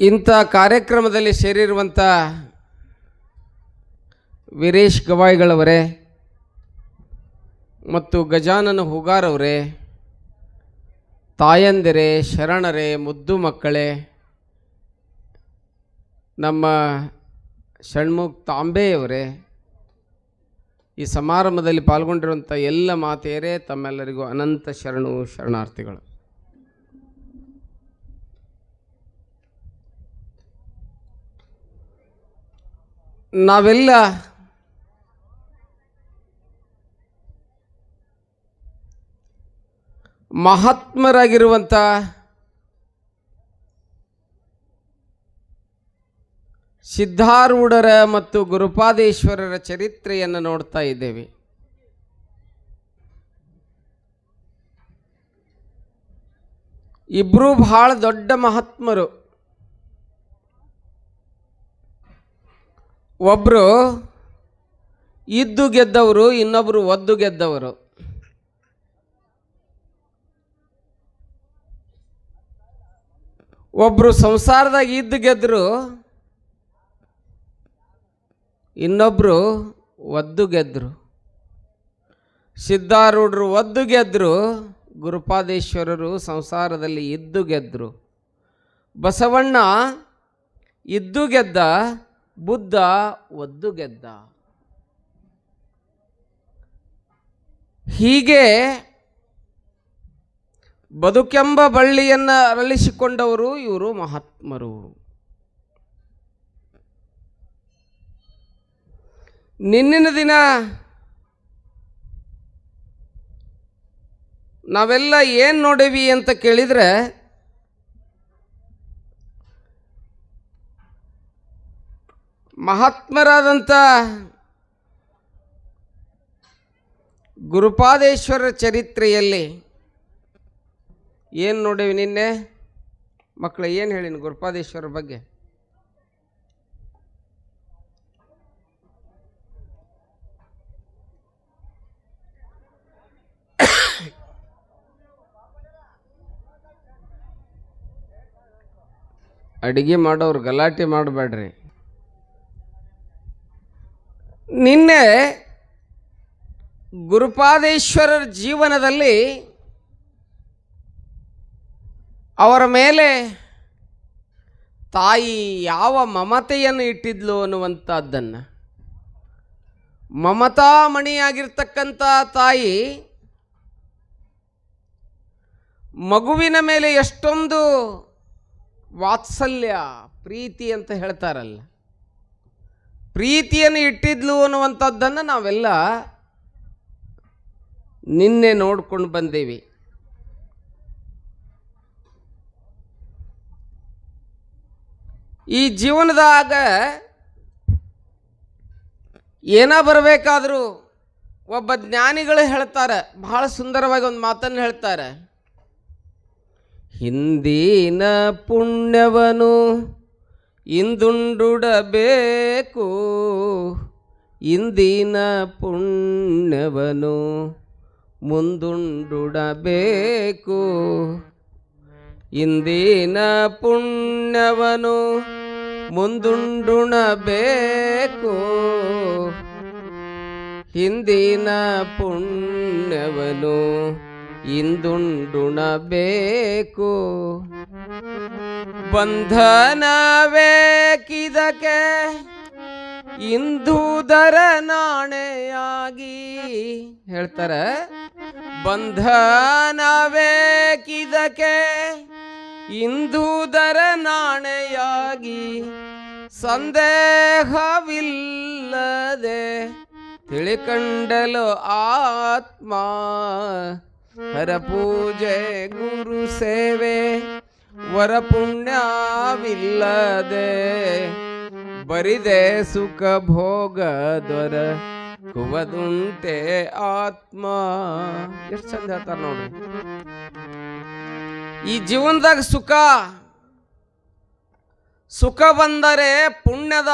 ಇಂಥ ಕಾರ್ಯಕ್ರಮದಲ್ಲಿ ಸೇರಿರುವಂಥ ವೀರೇಶ್ ಗವಾಯಿಗಳವರೇ ಮತ್ತು ಗಜಾನನ ಹುಗಾರವರೇ, ತಾಯಂದಿರೇ, ಶರಣರೇ, ಮುದ್ದು ಮಕ್ಕಳೇ, ನಮ್ಮ ಷಣ್ಮುಖ್ ತಾಂಬೆಯವರೇ, ಈ ಸಮಾರಂಭದಲ್ಲಿ ಪಾಲ್ಗೊಂಡಿರುವಂಥ ಎಲ್ಲ ಮಾತೆಯರೇ, ತಮ್ಮೆಲ್ಲರಿಗೂ ಅನಂತ ಶರಣು ಶರಣಾರ್ಥಿಗಳು. ನಾವೆಲ್ಲ ಮಹಾತ್ಮರಾಗಿರುವಂಥ ಸಿದ್ಧಾರೂಢರ ಮತ್ತು ಗುರುಪಾದೇಶ್ವರರ ಚರಿತ್ರೆಯನ್ನು ನೋಡ್ತಾ ಇದ್ದೇವೆ. ಇಬ್ಬರೂ ಬಹಳ ದೊಡ್ಡ ಮಹಾತ್ಮರು. ಒಬ್ಬರು ಇದ್ದು ಗೆದ್ದವರು ಇನ್ನೊಬ್ಬರು ಒದ್ದು ಗೆದ್ದವರು. ಒಬ್ಬರು ಸಂಸಾರದಾಗ ಇದ್ದು ಗೆದ್ದರು ಇನ್ನೊಬ್ಬರು ಒದ್ದು ಗೆದ್ದರು ಸಿದ್ಧಾರೂಢರು ಒದ್ದು ಗೆದ್ದರು ಗುರುಪಾದೇಶ್ವರರು ಸಂಸಾರದಲ್ಲಿ ಇದ್ದು ಗೆದ್ದರು ಬಸವಣ್ಣ ಇದ್ದು ಗೆದ್ದ ಬುದ್ಧ ಒದ್ದು ಗೆದ್ದ. ಹೀಗೆ ಬದುಕೆಂಬ ಬಳ್ಳಿಯನ್ನು ಅರಳಿಸಿಕೊಂಡವರು ಇವರು ಮಹಾತ್ಮರು. ನಿನ್ನಿನ ದಿನ ನಾವೆಲ್ಲ ಏನು ನೋಡೀವಿ ಅಂತ ಕೇಳಿದರೆ ಮಹಾತ್ಮರಾದಂಥ ಗುರುಪಾದೇಶ್ವರ ಚರಿತ್ರೆಯಲ್ಲಿ ಏನು ನೋಡೀವಿ ನಿನ್ನೆ? ಮಕ್ಕಳು ಏನು ಹೇಳಿನ ಗುರುಪಾದೇಶ್ವರ ಬಗ್ಗೆ? ಅಡುಗೆ ಮಾಡೋರು ಗಲಾಟೆ ಮಾಡಬೇಡ್ರಿ. ನಿನ್ನೆ ಗುರುಪಾದೇಶ್ವರರ ಜೀವನದಲ್ಲಿ ಅವರ ಮೇಲೆ ತಾಯಿ ಯಾವ ಮಮತೆಯನ್ನು ಇಟ್ಟಿದ್ಲು ಅನ್ನುವಂಥದ್ದನ್ನು. ಮಮತಾಮಣಿಯಾಗಿರ್ತಕ್ಕಂಥ ತಾಯಿ ಮಗುವಿನ ಮೇಲೆ ಎಷ್ಟೊಂದು ವಾತ್ಸಲ್ಯ, ಪ್ರೀತಿ ಅಂತ ಹೇಳ್ತಾರಲ್ಲ. ಪ್ರೀತಿಯನ್ನು ಇಟ್ಟಿದ್ಲು ಅನ್ನುವಂಥದ್ದನ್ನು ನಾವೆಲ್ಲ ನಿನ್ನೆ ನೋಡ್ಕೊಂಡು ಬಂದೇವಿ. ಈ ಜೀವನದಾಗ ಏನ ಬರಬೇಕಾದರೂ ಒಬ್ಬ ಜ್ಞಾನಿಗಳು ಹೇಳ್ತಾರೆ, ಬಹಳ ಸುಂದರವಾಗಿ ಒಂದು ಮಾತನ್ನು ಹೇಳ್ತಾರೆ. ಹಿಂದಿನ ಪುಣ್ಯವನು ಇಂದುಂಡುಡಬೇಕು ಇಂದಿನ ಪುಣ್ಯವನು ಮುಂದುಂಡುಡಬೇಕು ಇಂದಿನ ಪುಣ್ಯವನು ಮುಂದುಂಡುಣಬೇಕು ಹಿಂದಿನ ಪುಣ್ಯವನು ಇಂದುಂಡುಣಬೇಕು. ಬಂಧನವೇಕಿದಕ್ಕೆ ಇಂದುದರ ನಾಣೆಯಾಗಿ ಹೇಳ್ತಾರೆ. ಬಂಧನವೇಕಿದಕ್ಕೆ ಇಂದುದರ ನಾಣೆಯಾಗಿ ಸಂದೇಹವಿಲ್ಲದೆ ತಿಳಿಕಂಡಲು ಆತ್ಮ ಹರ ಪೂಜೆ ಗುರು ಸೇವೆ ವರ ಪುಣ್ಯವಿಲ್ಲದೆ ಬರಿದೆ ಸುಖ ಭೋಗ ದೊರ ಕುವದುಂಟೆ ಆತ್ಮ. ಎಷ್ಟು ಚಂದ ಹೇಳ್ತಾರ ನೋಡ್ರಿ. ಈ ಜೀವನದಾಗ ಸುಖ ಸುಖ ಬಂದರೆ ಪುಣ್ಯದ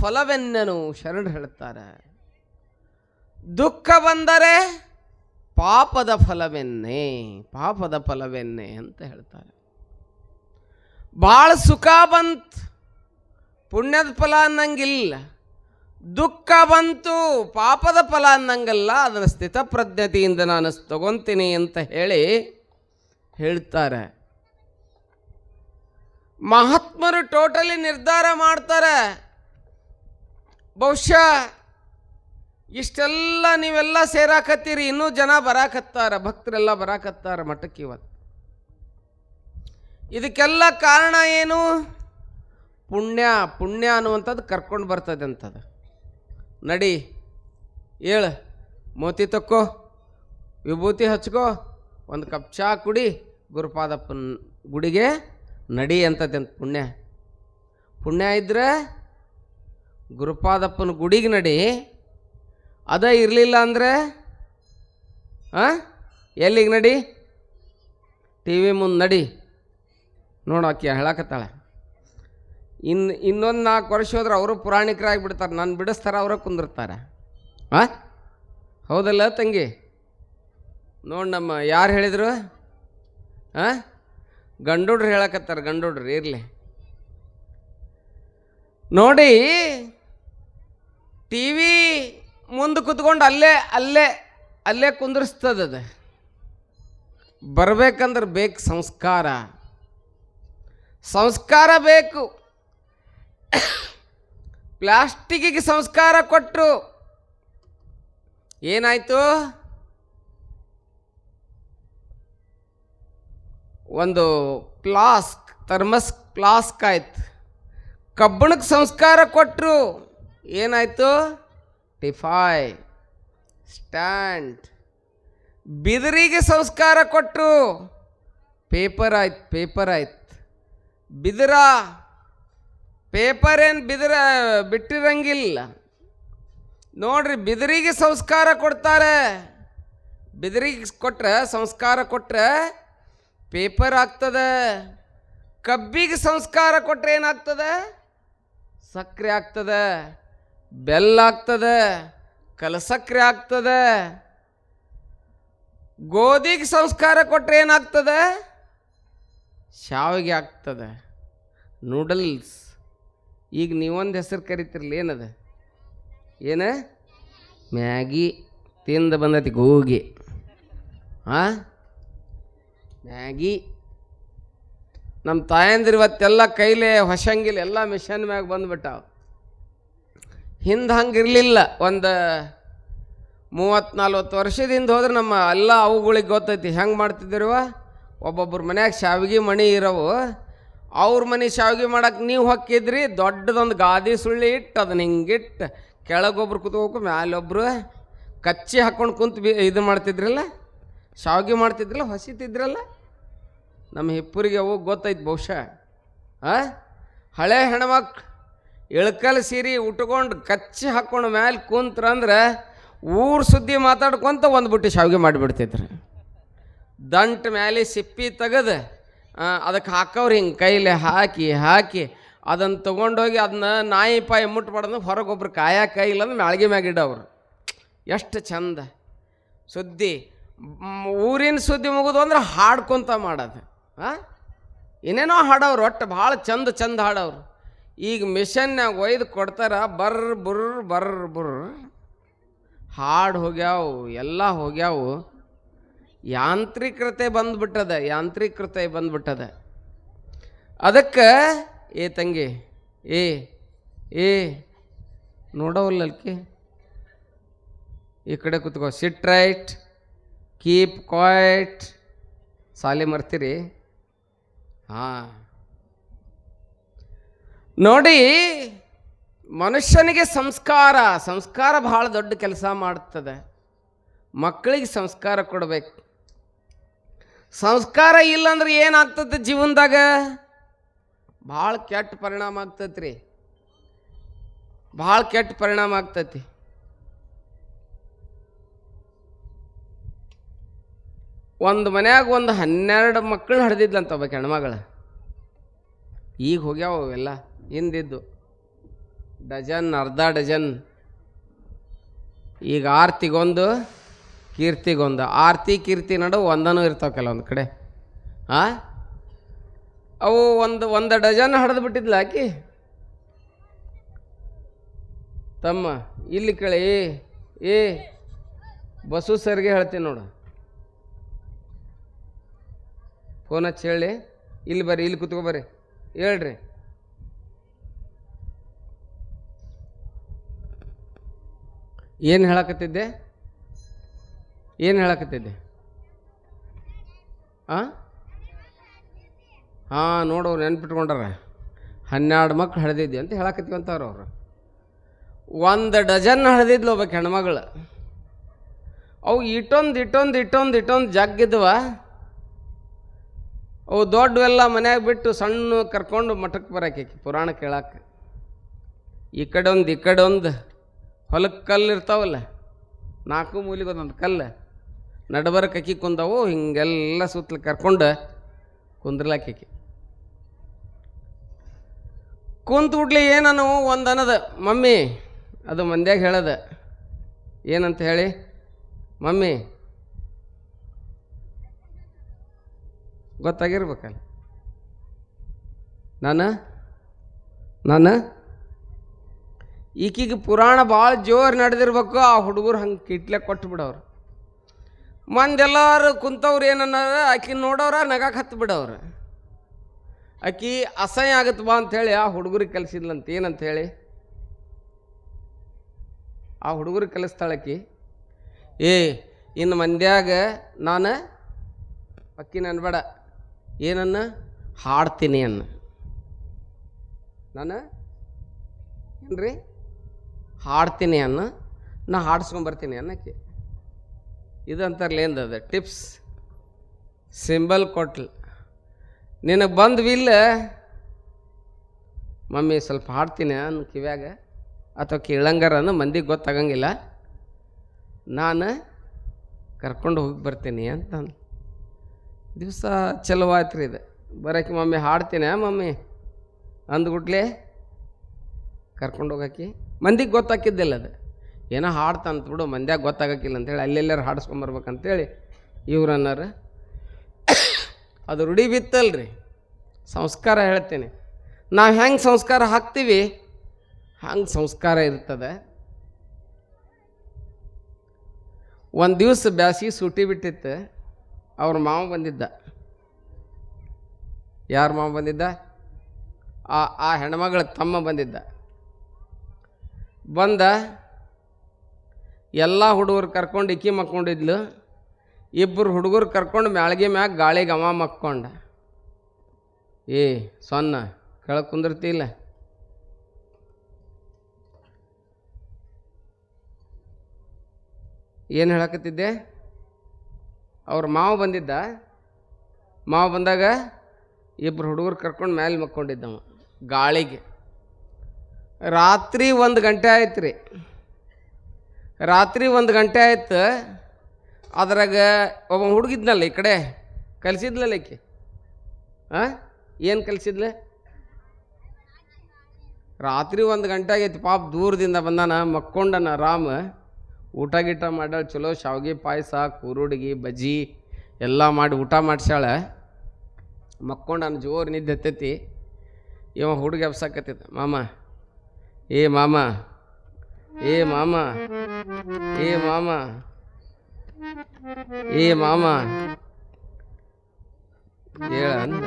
ಫಲವೆನ್ನನು ಶರಣರು ಹೇಳ್ತಾರೆ. ದುಃಖ ಬಂದರೆ ಪಾಪದ ಫಲವೆನ್ನೇ ಪಾಪದ ಫಲವೆನ್ನೇ ಅಂತ ಹೇಳ್ತಾರೆ. ಭಾಳ ಸುಖ ಬಂತು, ಪುಣ್ಯದ ಫಲ ಅನ್ನಂಗಿಲ್ಲ. ದುಃಖ ಬಂತು, ಪಾಪದ ಫಲ ಅನ್ನಂಗಲ್ಲ ಅದನ್ನು ಸ್ಥಿತಪ್ರಜ್ಞತೆಯಿಂದ ನಾನು ತಗೊತೀನಿ ಅಂತ ಹೇಳಿ ಹೇಳ್ತಾರೆ. ಮಹಾತ್ಮರು ಟೋಟಲಿ ನಿರ್ಧಾರ ಮಾಡ್ತಾರೆ. ಬಹುಶಃ ಇಷ್ಟೆಲ್ಲ ನೀವೆಲ್ಲ ಸೇರಾಕತ್ತೀರಿ, ಇನ್ನೂ ಜನ ಬರಾಕತ್ತಾರ, ಭಕ್ತರೆಲ್ಲ ಬರಾಕತ್ತಾರ ಮಠಕ್ಕೆ ಇವತ್ತು. ಇದಕ್ಕೆಲ್ಲ ಕಾರಣ ಏನು? ಪುಣ್ಯ ಪುಣ್ಯ ಅನ್ನುವಂಥದ್ದು ಕರ್ಕೊಂಡು ಬರ್ತದೆ ಅಂಥದ್ದು ನಡಿ, ಏಳು, ಮೋತಿ ತಕ್ಕೋ, ವಿಭೂತಿ ಹಚ್ಕೋ, ಒಂದು ಕಪ್ ಚಹಾ ಕುಡಿ, ಗುರುಪಾದಪ್ಪನ ಗುಡಿಗೆ ನಡಿ ಅಂತದಂತ ಪುಣ್ಯ. ಪುಣ್ಯ ಇದ್ರೆ ಗುರುಪಾದಪ್ಪನ ಗುಡಿಗೆ ನಡಿ ಅದ ಇರಲಿಲ್ಲ ಅಂದರೆ? ಹಾಂ ಎಲ್ಲಿಗೆ ನಡಿ? ಟಿ ವಿ ಮುಂದೆ ನಡಿ. ನೋಡೋಕೆ ಹೇಳಕತ್ತಾಳೆ. ಇನ್ನು ಇನ್ನೊಂದು ನಾಲ್ಕು ವರ್ಷ ಹೋದ್ರೆ ಅವರು ಪುರಾಣಿಕರಾಗಿ ಬಿಡ್ತಾರೆ ನಾನು ಬಿಡಿಸ್ತಾರೆ ಅವರೇ ಕುಂದಿರ್ತಾರೆ. ಹಾಂ ಹೌದಲ್ಲ ತಂಗಿ? ನೋಡಿ ನಮ್ಮ ಯಾರು ಹೇಳಿದರು? ಹಾಂ ಗಂಡೋಡ್ರು ಹೇಳಕತ್ತಾರೆ, ಗಂಡೋಡ್ರು, ಇರಲಿ. ನೋಡಿ ಟಿ ವಿ ಮುಂದೆ ಕುತ್ಕೊಂಡು ಅಲ್ಲೇ ಅಲ್ಲೇ ಅಲ್ಲೇ ಕುಂದಿರಿಸ್ತದ ಬರ್ಬೇಕಂದ್ರೆ ಬೇಕು ಸಂಸ್ಕಾರ. ಸಂಸ್ಕಾರ ಬೇಕು. ಪ್ಲಾಸ್ಟಿಕ್ಕಿಗೆ ಸಂಸ್ಕಾರ ಕೊಟ್ಟರು ಏನಾಯಿತು? ಒಂದು ಪ್ಲಾಸ್ಕ್ ಥರ್ಮಸ್ ಪ್ಲಾಸ್ಕ್ ಆಯ್ತು. ಕಬ್ಬಣಕ್ಕೆ ಸಂಸ್ಕಾರ ಕೊಟ್ಟರು ಏನಾಯಿತು? ಟಿಫಾಯ್ ಸ್ಟ್ಯಾಂಡ್ ಬಿದಿರಿಗೆ ಸಂಸ್ಕಾರ ಕೊಟ್ಟರು ಪೇಪರ್ ಆಯ್ತು ಪೇಪರ್ ಆಯ್ತು. ಬಿದಿರ ಪೇಪರ್ ಏನು ಬಿದಿರ, ಬಿಟ್ಟಿರಂಗಿಲ್ಲ. ನೋಡ್ರಿ, ಬಿದಿರಿಗೆ ಸಂಸ್ಕಾರ ಕೊಡ್ತಾರೆ. ಬಿದಿರಿಗೆ ಕೊಟ್ರೆ, ಸಂಸ್ಕಾರ ಕೊಟ್ಟರೆ ಪೇಪರ್ ಆಗ್ತದೆ. ಕಬ್ಬಿಗೆ ಸಂಸ್ಕಾರ ಕೊಟ್ಟರೆ ಏನಾಗ್ತದೆ? ಸಕ್ಕರೆ ಆಗ್ತದೆ. ಬೆಲ್ಲ ಕಲಸಕ್ರೆ ಆಗ್ತದೆ, ಗೋಧಿಗೆ ಸಂಸ್ಕಾರ ಕೊಟ್ಟರೆ ಏನಾಗ್ತದೆ? ಶಾವಿಗೆ ಆಗ್ತದೆ. ನೂಡಲ್ಸ್. ಈಗ ನೀವೊಂದು ಹೆಸರು ಕರಿತಿರ್ಲಿ, ಏನದು? ಏನು? ಮ್ಯಾಗಿ ತಿಂದು ಬಂದತಿ ಗೋಗಿ. ಹಾಂ ಮ್ಯಾಗಿ. ನಮ್ಮ ತಾಯಂದಿರು ಇವತ್ತೆಲ್ಲ ಕೈಲೇ ಹೊಸಂಗಿಲ್ಲ ಎಲ್ಲ ಮಿಷನ್ ಮ್ಯಾಗ ಬಂದ್ಬಿಟ್ಟಾವ. ಹಿಂದೆ ಹಂಗಿರಲಿಲ್ಲ. ಒಂದು ಮೂವತ್ತು ನಲ್ವತ್ತು ವರ್ಷದಿಂದ ಹೋದ್ರೆ ನಮ್ಮ ಎಲ್ಲ ಅವುಗಳಿಗೆ ಗೊತ್ತೈತಿ. ಹೆಂಗೆ ಮಾಡ್ತಿದ್ದೀರವ? ಒಬ್ಬೊಬ್ಬರ ಮನ್ಯಾಗ ಶಾವಿಗೆ ಮಣಿ ಇರವು. ಅವ್ರ ಮನೆ ಶಾವಿಗೆ ಮಾಡಕ್ಕೆ ನೀವು ಹೊಕ್ಕಿದ್ರಿ, ದೊಡ್ಡದೊಂದು ಗಾದಿ ಸುಳ್ಳಿ ಇಟ್ಟು ಅದನ್ನ ಹಿಂಗಿಟ್ಟು ಕೆಳಗೊಬ್ರು ಕೂತ್ಕೋಬೇಕು, ಮ್ಯಾಲೊಬ್ರು ಕಚ್ಚಿ ಹಾಕ್ಕೊಂಡು ಕುಂತು ಬಿ ಇದು ಮಾಡ್ತಿದ್ರಲ್ಲ? ಶಾವಿಗೆ ಮಾಡ್ತಿದ್ರಲ್ಲ, ಹೊಸಿತಿದ್ರಲ್ಲ? ನಮ್ಮ ಹಿಪ್ಪರಿಗೆ ಅವು ಗೊತ್ತೈತೆ ಬಹುಶಃ. ಹಾಂ ಹಳೆ ಹೆಣ್ಮಕ್ಳು ಇಳ್ಕಲ್ ಸೀರೆ ಉಟ್ಕೊಂಡು ಕಚ್ಚಿ ಹಾಕ್ಕೊಂಡು ಮ್ಯಾಲೆ ಕುಂತ್ರಂದ್ರೆ ಊರು ಸುದ್ದಿ ಮಾತಾಡ್ಕೊಂತ ಒಂದು ಬುಟ್ಟಿ ಶಾವಿಗೆ ಮಾಡಿಬಿಡ್ತಿದ್ರು ದಂಟ್ ಮ್ಯಾಲೆ ಸಿಪ್ಪಿ ತೆಗೆದು ಅದಕ್ಕೆ ಹಾಕವ್ರು ಹಿಂಗೆ ಕೈಲಿ ಹಾಕಿ ಹಾಕಿ ಅದನ್ನು ತೊಗೊಂಡೋಗಿ ಅದನ್ನ ನಾಯಿ ಪಾಯಿ ಮುಟ್ಬಾರ್ದು ಹೊರಗೊಬ್ರು ಕಾಯ ಕೈ ಇಲ್ಲಂದ್ರೆ ಮ್ಯಾಳ್ಗೆ ಮ್ಯಾಗ ಇಡವ್ರು. ಎಷ್ಟು ಚಂದ. ಸುದ್ದಿ ಊರಿನ ಸುದ್ದಿ ಮುಗಿದು ಅಂದ್ರೆ ಹಾಡ್ಕೊಂತ ಮಾಡೋದು. ಹಾಂ ಏನೇನೋ ಹಾಡವ್ರು, ಒಟ್ಟು ಭಾಳ ಚಂದ ಚಂದ ಹಾಡವ್ರು. ಈಗ ಮಿಷನ್ನಾಗ ಒಯ್ದು ಕೊಡ್ತಾರ, ಬರ್, ಬುರ್ ಬರ್, ಬುರ್. ಹಾಡು ಹೋಗ್ಯಾವು, ಎಲ್ಲ ಹೋಗ್ಯಾವು. ಯಾಂತ್ರಿಕತೆ ಬಂದ್ಬಿಟ್ಟದ, ಯಾಂತ್ರಿಕೃತೆ ಬಂದ್ಬಿಟ್ಟದ. ಅದಕ್ಕೆ, ಏ ತಂಗಿ, ಏ ಏ, ನೋಡವಲ್ಲಲ್ಕಿ? ಈ ಕಡೆ ಕೂತ್ಕೋ ಸಿಟ್ ರೈಟ್ ಕೀಪ್ ಕ್ವಾಯ್ಟ್ ಸಾಲಿ ಮರ್ತೀರಿ? ಹಾಂ. ನೋಡಿ, ಮನುಷ್ಯನಿಗೆ ಸಂಸ್ಕಾರ ಸಂಸ್ಕಾರ ಬಹಳ ದೊಡ್ಡ ಕೆಲಸ ಮಾಡ್ತದೆ. ಮಕ್ಕಳಿಗೆ ಸಂಸ್ಕಾರ ಕೊಡಬೇಕು. ಸಂಸ್ಕಾರ ಇಲ್ಲಂದ್ರೆ ಏನಾಗ್ತದೆ ಜೀವನದಾಗ? ಭಾಳ ಕೆಟ್ಟ ಪರಿಣಾಮ ಆಗ್ತೈತ್ರಿ. ಭಾಳ ಕೆಟ್ಟ ಪರಿಣಾಮ ಆಗ್ತೈತಿ. ಒಂದು ಮನ್ಯಾಗ ಒಂದು ಹನ್ನೆರಡು ಮಕ್ಕಳು ಹಡ್ದಿದ್ಲಂತ ಒಬ್ಬ ಹೆಣ್ಮಗಳು. ಈಗ ಹೋಗ್ಯಾವ ಅವೆಲ್ಲ. ಹಿಂದಿದ್ದು. ಡಜನ್, ಅರ್ಧ ಡಜನ್. ಈಗ ಆರ್ತಿಗೊಂದು, ಕೀರ್ತಿಗೊಂದು. ಆರ್ತಿ, ಕೀರ್ತಿ ನಡು ಒಂದನೂ ಇರ್ತಾವ ಕೆಲವೊಂದು ಕಡೆ. ಆ? ಅವು ಒಂದು ಒಂದು ಡಜನ್ ಹಡ್ದು ಬಿಟ್ಟಿದ್ಲ ಆಕಿ. ತಮ್ಮ, ಇಲ್ಲಿ ಕೇಳಿ. ಏ ಬಸು ಸರ್ಗೆ ಹೇಳ್ತೀನಿ ನೋಡು. ಫೋನ್ ಹಚ್ಚಿ ಹೇಳಿ. ಇಲ್ಲಿ ಬರ್ರಿ, ಇಲ್ಲಿ ಕುತ್ಕೊಬರ್ರಿ ಹೇಳ್ರಿ. ಏನು ಹೇಳಕತ್ತಿದ್ದೆ? ಏನು ಹೇಳಕತ್ತಿದ್ದೆ? ಆ? ಹಾಂ, ನೋಡು ನೆನ್ಪಿಟ್ಕೊಂಡಾರ. ಹನ್ನೆರಡು ಮಕ್ಳು ಹಡ್ದಿದ್ದೆ ಅಂತ ಹೇಳಕತ್ತೀವಿ ಹೇಳಕತ್ತೀವಂತವ್ರು ಅವರು. ಒಂದು ಡಜನ್ ಹಡ್ದಿದ್ಲು ಒಬ್ಬಕ್ಕೆ ಹೆಣ್ಮಗಳು. ಅವು ಇಟ್ಟೊಂದು ಇಟ್ಟೊಂದು ಇಟ್ಟೊಂದು ಇಟ್ಟೊಂದು ಜಗ್ಗಿದ್ವ ಅವು ದೊಡ್ಡವೆಲ್ಲ ಮನ್ಯಾಗ ಬಿಟ್ಟು ಸಣ್ಣ ಕರ್ಕೊಂಡು ಮಠಕ್ಕೆ ಬರಾಕಿ ಪುರಾಣ ಕೇಳಕ್ಕೆ ಈ ಕಡೆ ಒಂದು, ಈ ಕಡೆ ಒಂದು. ಹೊಲಕ್ಕೆ ಕಲ್ಲು ಇರ್ತಾವಲ್ಲ, ನಾಲ್ಕು ಮೂಲಿಗೆ ಒಂದೊಂದು ಕಲ್ಲು. ನಡಬರಕ್ಕೆ ಅಕ್ಕಿ ಕುಂದವು, ಹಿಂಗೆಲ್ಲ ಸುತ್ತಲು ಕರ್ಕೊಂಡು ಕುಂದ್ರಲಾಕಿ ಕುಂತು ಬಿಡ್ಲಿ ಏನನು ಒಂದು ಅನ್ನದ ಮಮ್ಮಿ, ಅದು ಮಂದ್ಯಾಗ ಹೇಳದ. ಏನಂತ ಹೇಳಿ? ಮಮ್ಮಿ, ಗೊತ್ತಾಗಿರ್ಬೇಕಲ್ಲ. ನಾನು? ನಾನು? ಈಕಿಗೆ ಪುರಾಣ ಭಾಳ ಜೋರು ನಡೆದಿರ್ಬೇಕು, ಆ ಹುಡುಗರು ಹಂಗೆ ಕಿಟ್ಲೆ ಕೊಟ್ಟು ಬಿಡೋರು. ಮಂದೆಲ್ಲರೂ ಕುಂತವ್ರು ಏನನ್ನಾರ ಆಕಿ ನೋಡೋರ ನಗಕ್ಕೆ ಹತ್ತು ಬಿಡೋರು. ಆಕಿ ಅಸಹ್ಯ ಆಗತ್ತೆ ಬಾ ಅಂಥೇಳಿ ಆ ಹುಡುಗರಿಗೆ ಕಲಿಸಿದ್ಲಂತ, ಏನಂತ ಹೇಳಿ? ಆ ಹುಡುಗರಿಗೆ ಕಲಿಸ್ತಾಳಕಿ ಏ, ಇನ್ನು ಮಂದ್ಯಾಗ ನಾನು ಅಕ್ಕಿ ಅನ್ಬೇಡ ಏನನ್ನ? ಹಾಡ್ತೀನಿ ಅನ್ನ. ನಾನು ಏನ್ರಿ? ಹಾಡ್ತೀನಿ ಅನ್ನ, ನಾ ಹಾಡಿಸ್ಕೊಂಬರ್ತೀನಿ ಅನ್ನಕ್ಕೆ. ಅಂತಾರಲ್ಲ ಅದ ಟಿಪ್ಸ್. ಸಿಂಬಲ್ ಕೊಟ್ಲು. ನಿನಗೆ ಬಂದ್ವಿಲ್ಲ ಮಮ್ಮಿ ಸ್ವಲ್ಪ ಹಾಡ್ತೀನಿ ಅನ್ನ ಕಿವ್ಯಾಗ. ಅಥವಾ ಕೇಳಂಗಾರ ಮಂದಿಗೆ ಗೊತ್ತಾಗಂಗಿಲ್ಲ. ನಾನು ಕರ್ಕೊಂಡು ಹೋಗಿ ಬರ್ತೀನಿ ಅಂತ ದಿವಸ ಚಲೋ ಆಯ್ತು ರೀ ಇದು. ಬರೋಕೆ ಮಮ್ಮಿ ಹಾಡ್ತೀನಿ ಮಮ್ಮಿ. ಅಂದ್ಬಿಟ್ಲೆ ಕರ್ಕೊಂಡು ಹೋಗಕ್ಕೆ. ಮಂದಿಗೆ ಗೊತ್ತಾಕಿದ್ದಿಲ್ಲ ಅದು. ಏನೋ ಹಾಡ್ತಾನಂತ ಬಿಡು, ಮಂದ್ಯಾಗ ಗೊತ್ತಾಗಕ್ಕಿಲ್ಲ ಅಂತೇಳಿ ಅಲ್ಲೆಲ್ಲಾರು ಹಾಡಿಸ್ಕೊಂಬರ್ಬೇಕಂತೇಳಿ ಇವ್ರು ಅನ್ನಾರ ಅದು ರೂಢಿ ಬಿತ್ತಲ್ರಿ. ಸಂಸ್ಕಾರ ಹೇಳ್ತೀನಿ. ನಾವು ಹೆಂಗೆ ಸಂಸ್ಕಾರ ಹಾಕ್ತೀವಿ? ಹಂಗೆ ಸಂಸ್ಕಾರ ಇರ್ತದೆ. ಒಂದು ದಿವಸ ಬ್ಯಾಸಿಗೆ ಸೂಟಿ ಬಿಟ್ಟಿತ್ತು. ಅವ್ರ ಮಾವ ಬಂದಿದ್ದ. ಯಾರ ಮಾವ ಬಂದಿದ್ದ? ಆ ಆ ಹೆಣ್ಮಗಳ ತಮ್ಮ ಬಂದಿದ್ದ. ಬಂದ ಎಲ್ಲ ಹುಡುಗರು ಕರ್ಕೊಂಡು ಇಕ್ಕಿ ಮಕ್ಕೊಂಡಿದ್ಲು. ಇಬ್ಬರು ಹುಡುಗರು ಕರ್ಕೊಂಡು ಮ್ಯಾಳ್ಗೆ ಮ್ಯಾಗ ಗಾಳಿಗೆ ಅವ ಮಕ್ಕೊಂಡ. ಏ ಸೊನ್ನ, ಕೆಳಗೆ ಕುಂದಿರ್ತಿಲ್ಲ. ಏನು ಹೇಳಕತ್ತಿದ್ದೆ? ಅವ್ರ ಮಾವ ಬಂದಿದ್ದ. ಮಾವ ಬಂದಾಗ ಇಬ್ಬರು ಹುಡುಗರು ಕರ್ಕೊಂಡು ಮೇಲೆ ಮಕ್ಕೊಂಡಿದ್ದವ, ಗಾಳಿಗೆ. ರಾತ್ರಿ ಒಂದು ಗಂಟೆ ಆಯ್ತು ರೀ. ರಾತ್ರಿ ಒಂದು ಗಂಟೆ ಆಯ್ತು. ಅದ್ರಾಗ ಒಬ್ಬ ಹುಡುಗಿದ್ನಲ್ಲ ಈ ಕಡೆ, ಕಲಿಸಿದ್ಲಲ್ಲ ಈಕೆ? ಹಾಂ ಏನು ಕಲಿಸಿದ್ಲೆ? ರಾತ್ರಿ ಒಂದು ಗಂಟೆ ಆಗೈತಿ, ಪಾಪ ದೂರದಿಂದ ಬಂದಾನ, ಮಕ್ಕೊಂಡನ ರಾಮ. ಊಟ ಗೀಟ ಮಾಡ್ಯಾಳ, ಚಲೋ ಶಾವ್ಗೆ ಪಾಯಸ ಕೂರುಡಿಗೆ ಬಜ್ಜಿ ಎಲ್ಲ ಮಾಡಿ ಊಟ ಮಾಡ್ಸ್ಯಾಳ. ಮಕ್ಕೊಂಡನ ಜೋರು ನಿದ್ದೆ ಹತ್ತೈತಿ. ಇವ ಹುಡುಗಿ ಎಬ್ಸಾಕತ್ತೈತೆ ಮಾಮ. ಏ ಮಾಮ ಏ ಮಾಮ ಏ ಮಾಮ ಏ ಮಾಮ. ಹೇಳ ಅಂದ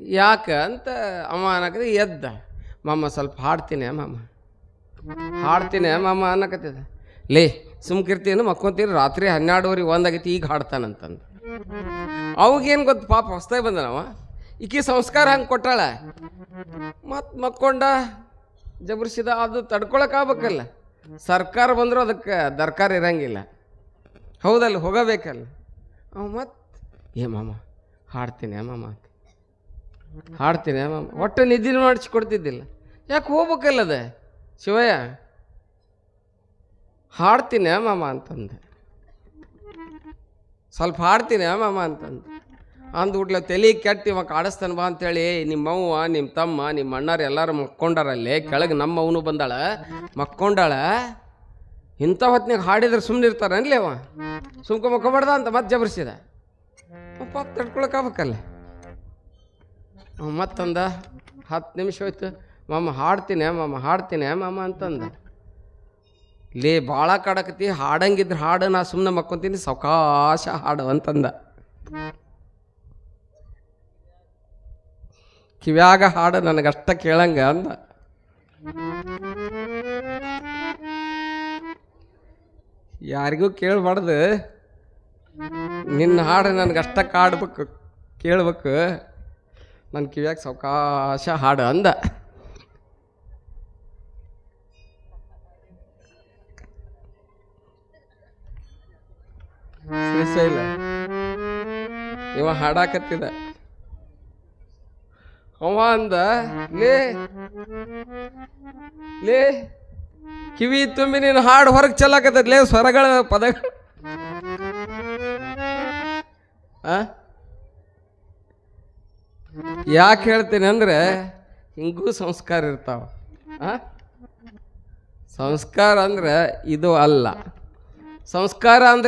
ಯಾಕ ಅಂತ ಅಮ್ಮ ಅನ್ನಕತ್ತ ಎದ್ದ. ಮಾಮ, ಸ್ವಲ್ಪ ಹಾಡ್ತೀನಿ ಮಾಮ. ಹಾಡ್ತೀನಿ ಮಾಮ ಅನ್ನಕತ್ತಿದೆ. ಲೇ, ಸುಮ್ಕಿರ್ತೀನಿ, ಮಕ್ಕೊಂತೀನಿ, ರಾತ್ರಿ ಹನ್ನೆರಡುವರೆ ಒಂದಾಗೈತಿ, ಈಗ ಹಾಡ್ತಾನಂತಂದು. ಅವಾಗೇನು ಗೊತ್ತು, ಪಾಪ ಹೊಸ್ದಾಗಿ ಬಂದನವ. ಈಕಿ ಸಂಸ್ಕಾರ ಹಂಗೆ ಕೊಟ್ಟಾಳ. ಮತ್ತು ಮಕ್ಕೊಂಡ ಜಬರ್ಸಿದ ಅದು ತಡ್ಕೊಳಕ್ಕಾಗಬೇಕಲ್ಲ ಸರ್ಕಾರ ಬಂದರೂ ಅದಕ್ಕೆ ದರ್ಕಾರ ಇರಂಗಿಲ್ಲ. ಹೌದಲ್ಲ ಹೋಗಬೇಕಲ್ಲ. ಅವ ಮತ್ತು ಏ ಮಾಮ ಹಾಡ್ತೀನಿ ಮಾಮ ಹಾಡ್ತೀನಿ ಮಾಮ. ಒಟ್ಟು ನಿದ್ದೆ ಮಾಡಿಸಿ ಕೊಡ್ತಿದ್ದಿಲ್ಲ. ಯಾಕೆ ಹೋಗ್ಬೇಕಲ್ಲ ಅದೇ? ಶಿವಯ್ಯ ಹಾಡ್ತೀನಿ ಮಾಮ ಅಂತಂದೆ. ಸ್ವಲ್ಪ ಹಾಡ್ತೀನಿ ಮಾಮ ಅಂತಂದು. ಅಂದ್ಬಿಟ್ಲ ತಲೆ ಕೆಟ್ಟು ಇವಾಗ ಕಾಡಿಸ್ತಾನ ಬಾ ಅಂತೇಳಿ ನಿಮ್ಮವ್ವ ನಿಮ್ಮ ತಮ್ಮ ನಿಮ್ಮ ಅಣ್ಣಾರು ಎಲ್ಲರೂ ಮಕ್ಕೊಂಡಾರಲ್ಲಿ ಕೆಳಗೆ ನಮ್ಮ ಅವನು ಬಂದಾಳ, ಮಕ್ಕೊಂಡಾಳ. ಇಂಥ ಹೊತ್ನಾಗ ಹಾಡಿದ್ರೆ ಸುಮ್ಮನೆ ಇರ್ತಾರನ್ಲಿ ಅವ? ಸುಮ್ಕ ಮಕ್ಕೊಬಾರ್ದ ಅಂತ ಮತ್ತೆ ಜಬರ್ಸಿದ. ಪಾಪ ತಡ್ಕೊಳಕ್ಕಾಗಬೇಕಲ್ಲ. ಮತ್ತಂದ, ಹತ್ತು ನಿಮಿಷ ಹೋಯ್ತು. ಮಾಮ, ಹಾಡ್ತೀನಿ ಮಾಮ ಹಾಡ್ತೀನಿ, ಮಾಮ ಅಂತಂದ. ಲೇ, ಭಾಳ ಕಾಡಕತಿ ಹಾಡಂಗಿದ್ರೆ ಹಾಡು, ನಾ ಸುಮ್ಮನೆ ಮಕ್ಕೊಂತೀನಿ, ಸಾವಕಾಶ ಹಾಡು ಅಂತಂದ. ಕಿವ್ಯಾಗ ಹಾಡು ನನಗಷ್ಟ ಕೇಳಂಗ ಅಂದ. ಯಾರಿಗೂ ಕೇಳಬಾರ್ದು. ನಿನ್ನ ಹಾಡು ನನಗಷ್ಟ ಕಾಡ್ಬೇಕು, ಕೇಳ್ಬೇಕು. ನನ್ನ ಕಿವ್ಯಾಗ ಸಾವಕಾಶ ಹಾಡು ಅಂದ. ಇವ ಹಾಡಾಕತ್ತಿದ. ಅವ ಅಂದ, ಲೇ ಲೇ, ಕಿವಿ ತುಂಬಿ ನೀನು ಹಾಡು ಹೊರಗೆ ಚೆಲ್ಲಾಕತ್ತದ ಲೇ, ಸ್ವರಗಳ ಪದ ಯಾಕೆ ಹೇಳ್ತೀನಿ ಅಂದ್ರೆ, ಹಿಂಗೂ ಸಂಸ್ಕಾರ ಇರ್ತಾವ? ಸಂಸ್ಕಾರ ಅಂದ್ರೆ ಇದು ಅಲ್ಲ ಸಂಸ್ಕಾರ ಅಂದ್ರೆ